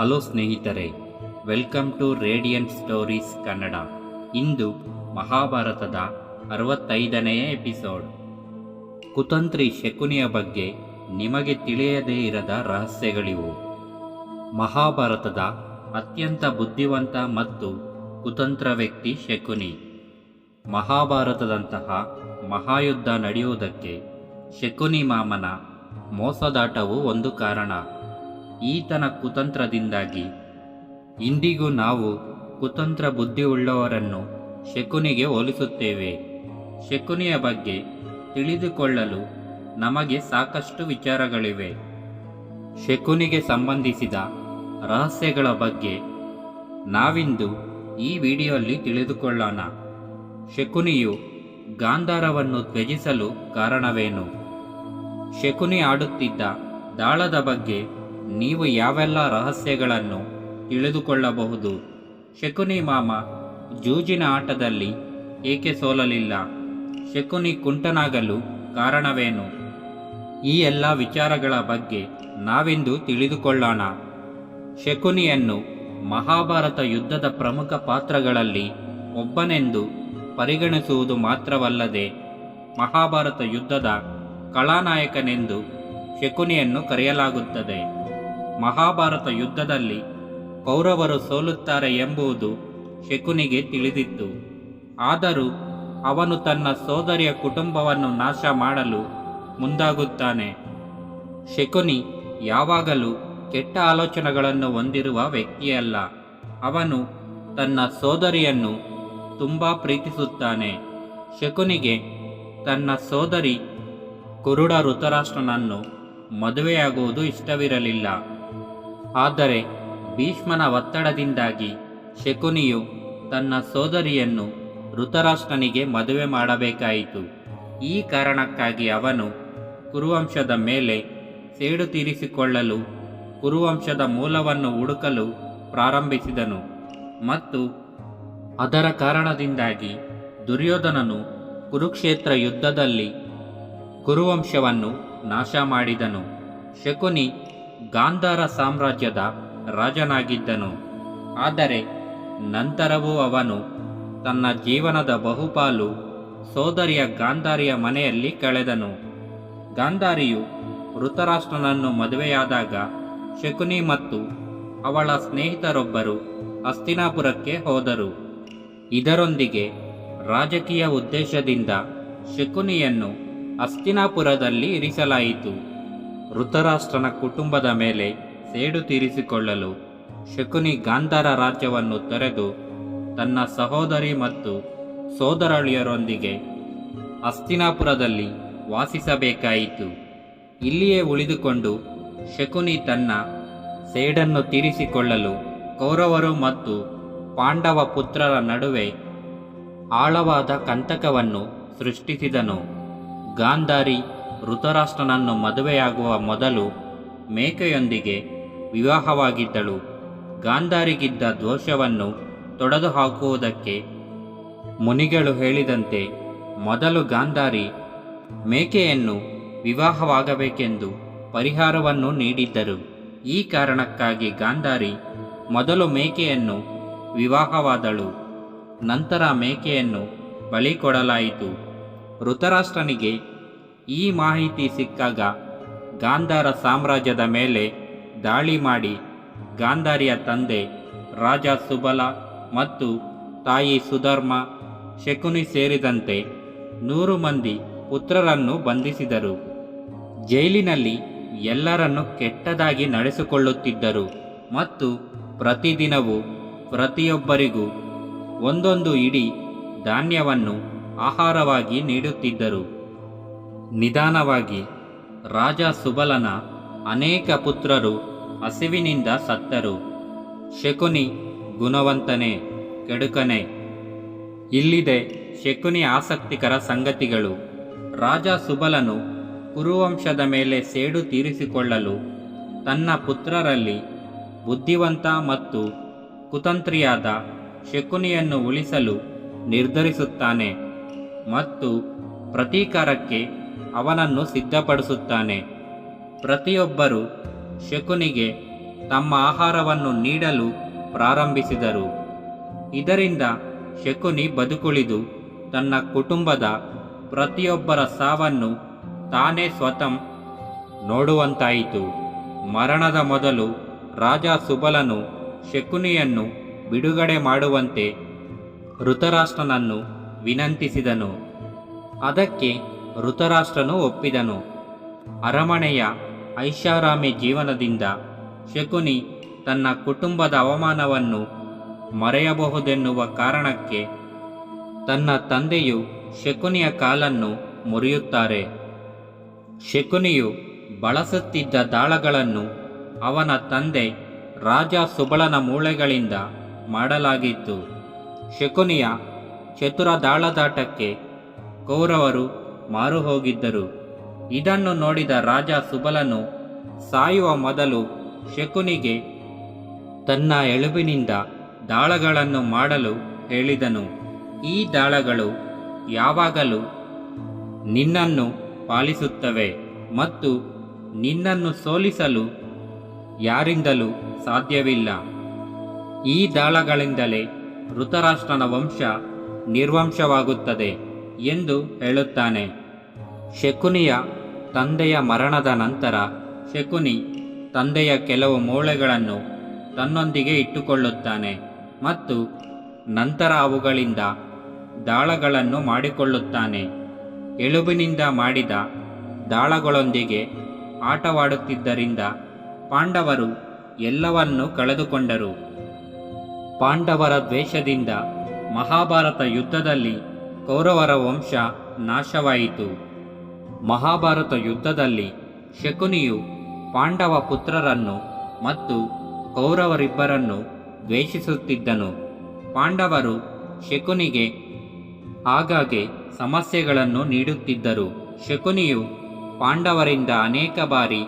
Hello ಸ್ನೇಹಿತರೆ, welcome to radiant stories Kannada. ಇಂದು ಮಹಾಭಾರತದ ಅರವತ್ತೈದನೆಯ ಎಪಿಸೋಡ್. ಕುತಂತ್ರಿ ಶಕುನಿಯ ಬಗ್ಗೆ ನಿಮಗೆ ತಿಳಿಯದೇ ಇರದ ರಹಸ್ಯಗಳಿವು. ಮಹಾಭಾರತದ ಅತ್ಯಂತ ಬುದ್ಧಿವಂತ ಮತ್ತು ಕುತಂತ್ರ ವ್ಯಕ್ತಿ ಶಕುನಿ. ಮಹಾಭಾರತದಂತಹ ಮಹಾಯುದ್ಧ ನಡೆಯುವುದಕ್ಕೆ ಶಕುನಿ ಮಾಮನ ಮೋಸದಾಟವು ಒಂದು ಕಾರಣ. ಈತನ ಕುತಂತ್ರದಿಂದಾಗಿ. ಇಂದಿಗೂ ನಾವು ಕುತಂತ್ರ ಬುದ್ಧಿಯುಳ್ಳವರನ್ನು ಶಕುನಿಗೆ ಹೋಲಿಸುತ್ತೇವೆ. ಶಕುನಿಯ ಬಗ್ಗೆ ತಿಳಿದುಕೊಳ್ಳಲು ನಮಗೆ ಸಾಕಷ್ಟು ವಿಚಾರಗಳಿವೆ. ಶಕುನಿಗೆ ಸಂಬಂಧಿಸಿದ ರಹಸ್ಯಗಳ ಬಗ್ಗೆ ನಾವಿಂದು ಈ ವಿಡಿಯೋಲ್ಲಿ ತಿಳಿದುಕೊಳ್ಳೋಣ. ಶಕುನಿಯು ಗಾಂಧಾರವನ್ನು ತ್ಯಜಿಸಲು ಕಾರಣವೇನು? ಶಕುನಿ ಆಡುತ್ತಿದ್ದ ದಾಳದ ಬಗ್ಗೆ ನೀವು ಯಾವೆಲ್ಲ ರಹಸ್ಯಗಳನ್ನು ತಿಳಿದುಕೊಳ್ಳಬಹುದು? ಶಕುನಿ ಮಾಮ, ಜೂಜಿನ ಆಟದಲ್ಲಿ ಏಕೆ ಸೋಲಲಿಲ್ಲ? ಶಕುನಿ ಕುಂಟನಾಗಲು ಕಾರಣವೇನು? ಈ ಎಲ್ಲ ವಿಚಾರಗಳ ಬಗ್ಗೆ ನಾವಿಂದು ತಿಳಿದುಕೊಳ್ಳೋಣ. ಶಕುನಿಯನ್ನು ಮಹಾಭಾರತ ಯುದ್ಧದ ಪ್ರಮುಖ ಪಾತ್ರಗಳಲ್ಲಿ ಒಬ್ಬನೆಂದು ಪರಿಗಣಿಸುವುದು ಮಾತ್ರವಲ್ಲದೆ ಮಹಾಭಾರತ ಯುದ್ಧದ ಕಳಾನಾಯಕನೆಂದು ಶಕುನಿಯನ್ನು ಕರೆಯಲಾಗುತ್ತದೆ. ಮಹಾಭಾರತ ಯುದ್ಧದಲ್ಲಿ ಕೌರವರು ಸೋಲುತ್ತಾರೆ ಎಂಬುದು ಶಕುನಿಗೆ ತಿಳಿದಿತ್ತು. ಆದರೂ ಅವನು ತನ್ನ ಸೋದರಿಯ ಕುಟುಂಬವನ್ನು ನಾಶ ಮಾಡಲು ಮುಂದಾಗುತ್ತಾನೆ. ಶಕುನಿ ಯಾವಾಗಲೂ ಕೆಟ್ಟ ಆಲೋಚನೆಗಳನ್ನು ಹೊಂದಿರುವ ವ್ಯಕ್ತಿಯಲ್ಲ. ಅವನು ತನ್ನ ಸೋದರಿಯನ್ನು ತುಂಬ ಪ್ರೀತಿಸುತ್ತಾನೆ. ಶಕುನಿಗೆ ತನ್ನ ಸೋದರಿ ಕುರುಡ ಋತರಾಷ್ಟ್ರನನ್ನು ಮದುವೆಯಾಗುವುದು ಇಷ್ಟವಿರಲಿಲ್ಲ. ಆದರೆ ಭೀಷ್ಮನ ಒತ್ತಡದಿಂದಾಗಿ ಶಕುನಿಯು ತನ್ನ ಸೋದರಿಯನ್ನು ಋತರಾಷ್ಟ್ರನಿಗೆ ಮದುವೆ ಮಾಡಬೇಕಾಯಿತು. ಈ ಕಾರಣಕ್ಕಾಗಿ ಅವನು ಕುರುವಂಶದ ಮೇಲೆ ಸೇಡು ತೀರಿಸಿಕೊಳ್ಳಲು ಕುರುವಂಶದ ಮೂಲವನ್ನು ಹುಡುಕಲು ಪ್ರಾರಂಭಿಸಿದನು ಮತ್ತು ಅದರ ಕಾರಣದಿಂದಾಗಿ ದುರ್ಯೋಧನನು ಕುರುಕ್ಷೇತ್ರ ಯುದ್ಧದಲ್ಲಿ ಕುರುವಂಶವನ್ನು ನಾಶ ಮಾಡಿದನು. ಶಕುನಿ ಗಾಂಧಾರ ಸಾಮ್ರಾಜ್ಯದ ರಾಜನಾಗಿದ್ದನು. ಆದರೆ ನಂತರವೂ ಅವನು ತನ್ನ ಜೀವನದ ಬಹುಪಾಲು ಸೋದರಿಯ ಗಾಂಧಾರಿಯ ಮನೆಯಲ್ಲಿ ಕಳೆದನು. ಗಾಂಧಾರಿಯು ಋತರಾಷ್ಟ್ರನನ್ನು ಮದುವೆಯಾದಾಗ ಶಕುನಿ ಮತ್ತು ಅವಳ ಸ್ನೇಹಿತರೊಬ್ಬರು ಅಸ್ತಿನಾಪುರಕ್ಕೆ ಹೋದರು. ಇದರೊಂದಿಗೆ ರಾಜಕೀಯ ಉದ್ದೇಶದಿಂದ ಶಕುನಿಯನ್ನು ಅಸ್ತಿನಾಪುರದಲ್ಲಿ ಇರಿಸಲಾಯಿತು. ಋತರಾಷ್ಟ್ರನ ಕುಟುಂಬದ ಮೇಲೆ ಸೇಡು ತೀರಿಸಿಕೊಳ್ಳಲು ಶಕುನಿ ಗಾಂಧಾರ ರಾಜ್ಯವನ್ನು ತೊರೆದು ತನ್ನ ಸಹೋದರಿ ಮತ್ತು ಸೋದರಳಿಯರೊಂದಿಗೆ ಅಸ್ತಿನಾಪುರದಲ್ಲಿ ವಾಸಿಸಬೇಕಾಯಿತು. ಇಲ್ಲಿಯೇ ಉಳಿದುಕೊಂಡು ಶಕುನಿ ತನ್ನ ಸೇಡನ್ನು ತೀರಿಸಿಕೊಳ್ಳಲು ಕೌರವರು ಮತ್ತು ಪಾಂಡವ ಪುತ್ರರ ನಡುವೆ ಆಳವಾದ ಕಂತಕವನ್ನು ಸೃಷ್ಟಿಸಿದನು. ಗಾಂಧಾರಿ ಋತರಾಷ್ಟ್ರನನ್ನು ಮದುವೆಯಾಗುವ ಮೊದಲು ಮೇಕೆಯೊಂದಿಗೆ ವಿವಾಹವಾಗಿದ್ದಳು. ಗಾಂಧಾರಿಗಿದ್ದ ದೋಷವನ್ನು ತೊಡೆದು ಹಾಕುವುದಕ್ಕೆ ಮುನಿಗಳು ಹೇಳಿದಂತೆ ಮೊದಲು ಗಾಂಧಾರಿ ಮೇಕೆಯನ್ನು ವಿವಾಹವಾಗಬೇಕೆಂದು ಪರಿಹಾರವನ್ನು ನೀಡಿದ್ದರು. ಈ ಕಾರಣಕ್ಕಾಗಿ ಗಾಂಧಾರಿ ಮೊದಲು ಮೇಕೆಯನ್ನು ವಿವಾಹವಾದಳು. ನಂತರ ಮೇಕೆಯನ್ನು ಬಲಿ ಕೊಡಲಾಯಿತು. ಋತರಾಷ್ಟ್ರನಿಗೆ ಈ ಮಾಹಿತಿ ಸಿಕ್ಕಾಗ ಗಾಂಧಾರ ಸಾಮ್ರಾಜ್ಯದ ಮೇಲೆ ದಾಳಿ ಮಾಡಿ ಗಾಂಧಾರಿಯ ತಂದೆ ರಾಜ ಸುಬಲ ಮತ್ತು ತಾಯಿ ಸುಧರ್ಮ ಶಕುನಿ ಸೇರಿದಂತೆ ನೂರು ಮಂದಿ ಪುತ್ರರನ್ನು ಬಂಧಿಸಿದರು. ಜೈಲಿನಲ್ಲಿ ಎಲ್ಲರನ್ನು ಕೆಟ್ಟದಾಗಿ ನಡೆಸಿಕೊಳ್ಳುತ್ತಿದ್ದರು ಮತ್ತು ಪ್ರತಿದಿನವೂ ಪ್ರತಿಯೊಬ್ಬರಿಗೂ ಒಂದೊಂದು ಇಡೀ ಧಾನ್ಯವನ್ನು ಆಹಾರವಾಗಿ ನೀಡುತ್ತಿದ್ದರು. ನಿಧಾನವಾಗಿ ರಾಜ ಸುಬಲನ ಅನೇಕ ಪುತ್ರರು ಹಸಿವಿನಿಂದ ಸತ್ತರು. ಶಕುನಿ ಗುಣವಂತನೆ, ಕೆಡುಕನೆ. ಇಲ್ಲಿದೆ ಶಕುನಿ ಆಸಕ್ತಿಕರ ಸಂಗತಿಗಳು. ರಾಜ ಸುಬಲನು ಕುರುವಂಶದ ಮೇಲೆ ಸೇಡು ತೀರಿಸಿಕೊಳ್ಳಲು ತನ್ನ ಪುತ್ರರಲ್ಲಿ ಬುದ್ಧಿವಂತ ಮತ್ತು ಕುತಂತ್ರಿಯಾದ ಶಕುನಿಯನ್ನು ಉಳಿಸಲು ನಿರ್ಧರಿಸುತ್ತಾನೆ ಮತ್ತು ಪ್ರತೀಕಾರಕ್ಕೆ ಅವನನ್ನು ಸಿದ್ಧಪಡಿಸುತ್ತಾನೆ. ಪ್ರತಿಯೊಬ್ಬರು ಶಕುನಿಗೆ ತಮ್ಮ ಆಹಾರವನ್ನು ನೀಡಲು ಪ್ರಾರಂಭಿಸಿದರು. ಇದರಿಂದ ಶಕುನಿ ಬದುಕುಳಿದು ತನ್ನ ಕುಟುಂಬದ ಪ್ರತಿಯೊಬ್ಬರ ಸಾವನ್ನು ತಾನೇ ಸ್ವತಃ ನೋಡುವಂತಾಯಿತು. ಮರಣದ ಮೊದಲು ರಾಜ ಸುಬಲನು ಶಕುನಿಯನ್ನು ಬಿಡುಗಡೆ ಮಾಡುವಂತೆ ಋತರಾಷ್ಟ್ರನನ್ನು ವಿನಂತಿಸಿದನು. ಅದಕ್ಕೆ ಋತರಾಷ್ಟ್ರನು ಒಪ್ಪಿದನು. ಅರಮನೆಯ ಐಷಾರಾಮಿ ಜೀವನದಿಂದ ಶಕುನಿ ತನ್ನ ಕುಟುಂಬದ ಅವಮಾನವನ್ನು ಮರೆಯಬಹುದೆನ್ನುವ ಕಾರಣಕ್ಕೆ ತನ್ನ ತಂದೆಯು ಶಕುನಿಯ ಕಾಲನ್ನು ಮುರಿಯುತ್ತಾರೆ. ಶಕುನಿಯು ಬಳಸುತ್ತಿದ್ದ ದಾಳಗಳನ್ನು ಅವನ ತಂದೆ ರಾಜ ಸುಬಳನ ಮೂಳೆಗಳಿಂದ ಮಾಡಲಾಗಿತ್ತು. ಶಕುನಿಯ ಚತುರ ದಾಳದಾಟಕ್ಕೆ ಕೌರವರು ಮಾರು ಹೋಗಿದ್ದರು ಇದನ್ನು ನೋಡಿದ ರಾಜ ಸುಬಲನು ಸಾಯುವ ಮೊದಲು ಶಕುನಿಗೆ, ತನ್ನ ಎಳುಬಿನಿಂದ ದಾಳಗಳನ್ನು ಮಾಡಲು ಹೇಳಿದನು. ಈ ದಾಳಗಳು ಯಾವಾಗಲೂ ನಿನ್ನನ್ನು ಪಾಲಿಸುತ್ತವೆ ಮತ್ತು ನಿನ್ನನ್ನು ಸೋಲಿಸಲು ಯಾರಿಂದಲೂ ಸಾಧ್ಯವಿಲ್ಲ. ಈ ದಾಳಗಳಿಂದಲೇ ಋತರಾಷ್ಟ್ರನ ವಂಶ ನಿರ್ವಂಶವಾಗುತ್ತದೆ. ಎಂದು ಹೇಳುತ್ತಾನೆ. ಶಕುನಿಯ ತಂದೆಯ ಮರಣದ ನಂತರ ಶಕುನಿ ತಂದೆಯ ಕೆಲವು ಮೂಳೆಗಳನ್ನು ತನ್ನೊಂದಿಗೆ ಇಟ್ಟುಕೊಳ್ಳುತ್ತಾನೆ ಮತ್ತು ನಂತರ ಅವುಗಳಿಂದ ದಾಳಗಳನ್ನು ಮಾಡಿಕೊಳ್ಳುತ್ತಾನೆ. ಎಳುಬಿನಿಂದ ಮಾಡಿದ ದಾಳಗಳೊಂದಿಗೆ ಆಟವಾಡುತ್ತಿದ್ದರಿಂದ ಪಾಂಡವರು ಎಲ್ಲವನ್ನೂ ಕಳೆದುಕೊಂಡರು. ಪಾಂಡವರ ದ್ವೇಷದಿಂದ ಮಹಾಭಾರತ ಯುದ್ಧದಲ್ಲಿ ಕೌರವರ ವಂಶ ನಾಶವಾಯಿತು. ಮಹಾಭಾರತ ಯುದ್ಧದಲ್ಲಿ ಶಕುನಿಯು ಪಾಂಡವ ಪುತ್ರರನ್ನು ಮತ್ತು ಕೌರವರಿಬ್ಬರನ್ನು ದ್ವೇಷಿಸುತ್ತಿದ್ದನು. ಪಾಂಡವರು ಶಕುನಿಗೆ ಆಗಾಗ್ಗೆ ಸಮಸ್ಯೆಗಳನ್ನು ನೀಡುತ್ತಿದ್ದರು. ಶಕುನಿಯು ಪಾಂಡವರಿಂದ ಅನೇಕ ಬಾರಿ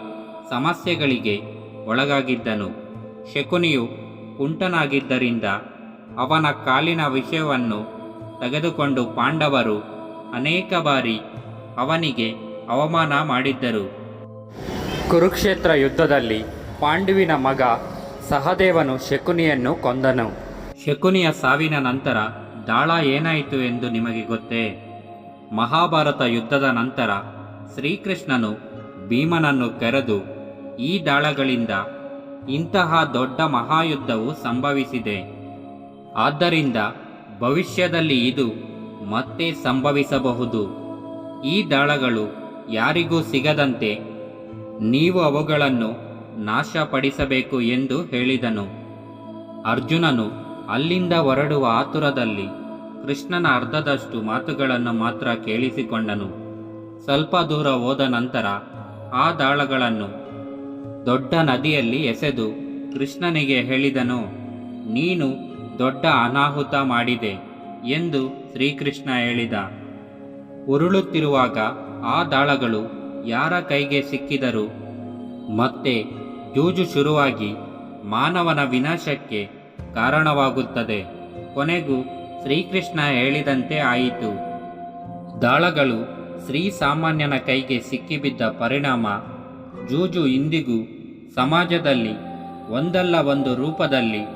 ಸಮಸ್ಯೆಗಳಿಗೆ ಒಳಗಾಗಿದ್ದನು. ಶಕುನಿಯು ಕುಂಟನಾಗಿದ್ದರಿಂದ ಅವನ ಕಾಲಿನ ವಿಷಯವನ್ನು ತೆಗೆದುಕೊಂಡು ಪಾಂಡವರು ಅನೇಕ ಬಾರಿ ಅವನಿಗೆ ಅವಮಾನ ಮಾಡಿದ್ದರು. ಕುರುಕ್ಷೇತ್ರ ಯುದ್ಧದಲ್ಲಿ ಪಾಂಡುವಿನ ಮಗ ಸಹದೇವನು ಶಕುನಿಯನ್ನು ಕೊಂದನು. ಶಕುನಿಯ ಸಾವಿನ ನಂತರ ದಾಳ ಏನಾಯಿತು ಎಂದು ನಿಮಗೆ ಗೊತ್ತೇ? ಮಹಾಭಾರತ ಯುದ್ಧದ ನಂತರ ಶ್ರೀಕೃಷ್ಣನು ಭೀಮನನ್ನು ಕರೆದು ಈ ದಾಳಗಳಿಂದ ಇಂತಹ ದೊಡ್ಡ ಮಹಾಯುದ್ಧವು ಸಂಭವಿಸಿದೆ. ಆದ್ದರಿಂದ ಭವಿಷ್ಯದಲ್ಲಿ ಇದು ಮತ್ತೆ ಸಂಭವಿಸಬಹುದು. ಈ ದಾಳಗಳು ಯಾರಿಗೂ ಸಿಗದಂತೆ ನೀವು ಅವುಗಳನ್ನು ನಾಶಪಡಿಸಬೇಕು ಎಂದು ಹೇಳಿದನು. ಅರ್ಜುನನು ಅಲ್ಲಿಂದ ಹೊರಡುವ ಆತುರದಲ್ಲಿ ಕೃಷ್ಣನ ಅರ್ಧದಷ್ಟು ಮಾತುಗಳನ್ನು ಮಾತ್ರ ಕೇಳಿಸಿಕೊಂಡನು. ಸ್ವಲ್ಪ ದೂರ ಹೋದ ನಂತರ ಆ ದಾಳಗಳನ್ನು ದೊಡ್ಡ ನದಿಯಲ್ಲಿ ಎಸೆದು ಕೃಷ್ಣನಿಗೆ ಹೇಳಿದನು, ನೀನು ದೊಡ್ಡ ಅನಾಹುತ ಮಾಡಿದೆ ಎಂದು ಶ್ರೀಕೃಷ್ಣ ಹೇಳಿದ. ಉರುಳುತ್ತಿರುವಾಗ ಆ ದಾಳಗಳು ಯಾರ ಕೈಗೆ ಸಿಕ್ಕಿದರು ಮತ್ತೆ ಜೂಜು ಶುರುವಾಗಿ ಮಾನವನ ವಿನಾಶಕ್ಕೆ ಕಾರಣವಾಗುತ್ತದೆ. ಕೊನೆಗೂ ಶ್ರೀಕೃಷ್ಣ ಹೇಳಿದಂತೆ ಆಯಿತು. ದಾಳಗಳು ಶ್ರೀ ಸಾಮಾನ್ಯನ ಕೈಗೆ ಸಿಕ್ಕಿಬಿದ್ದ ಪರಿಣಾಮ ಜೂಜು ಇಂದಿಗೂ ಸಮಾಜದಲ್ಲಿ ಒಂದಲ್ಲ ಒಂದು ರೂಪದಲ್ಲಿ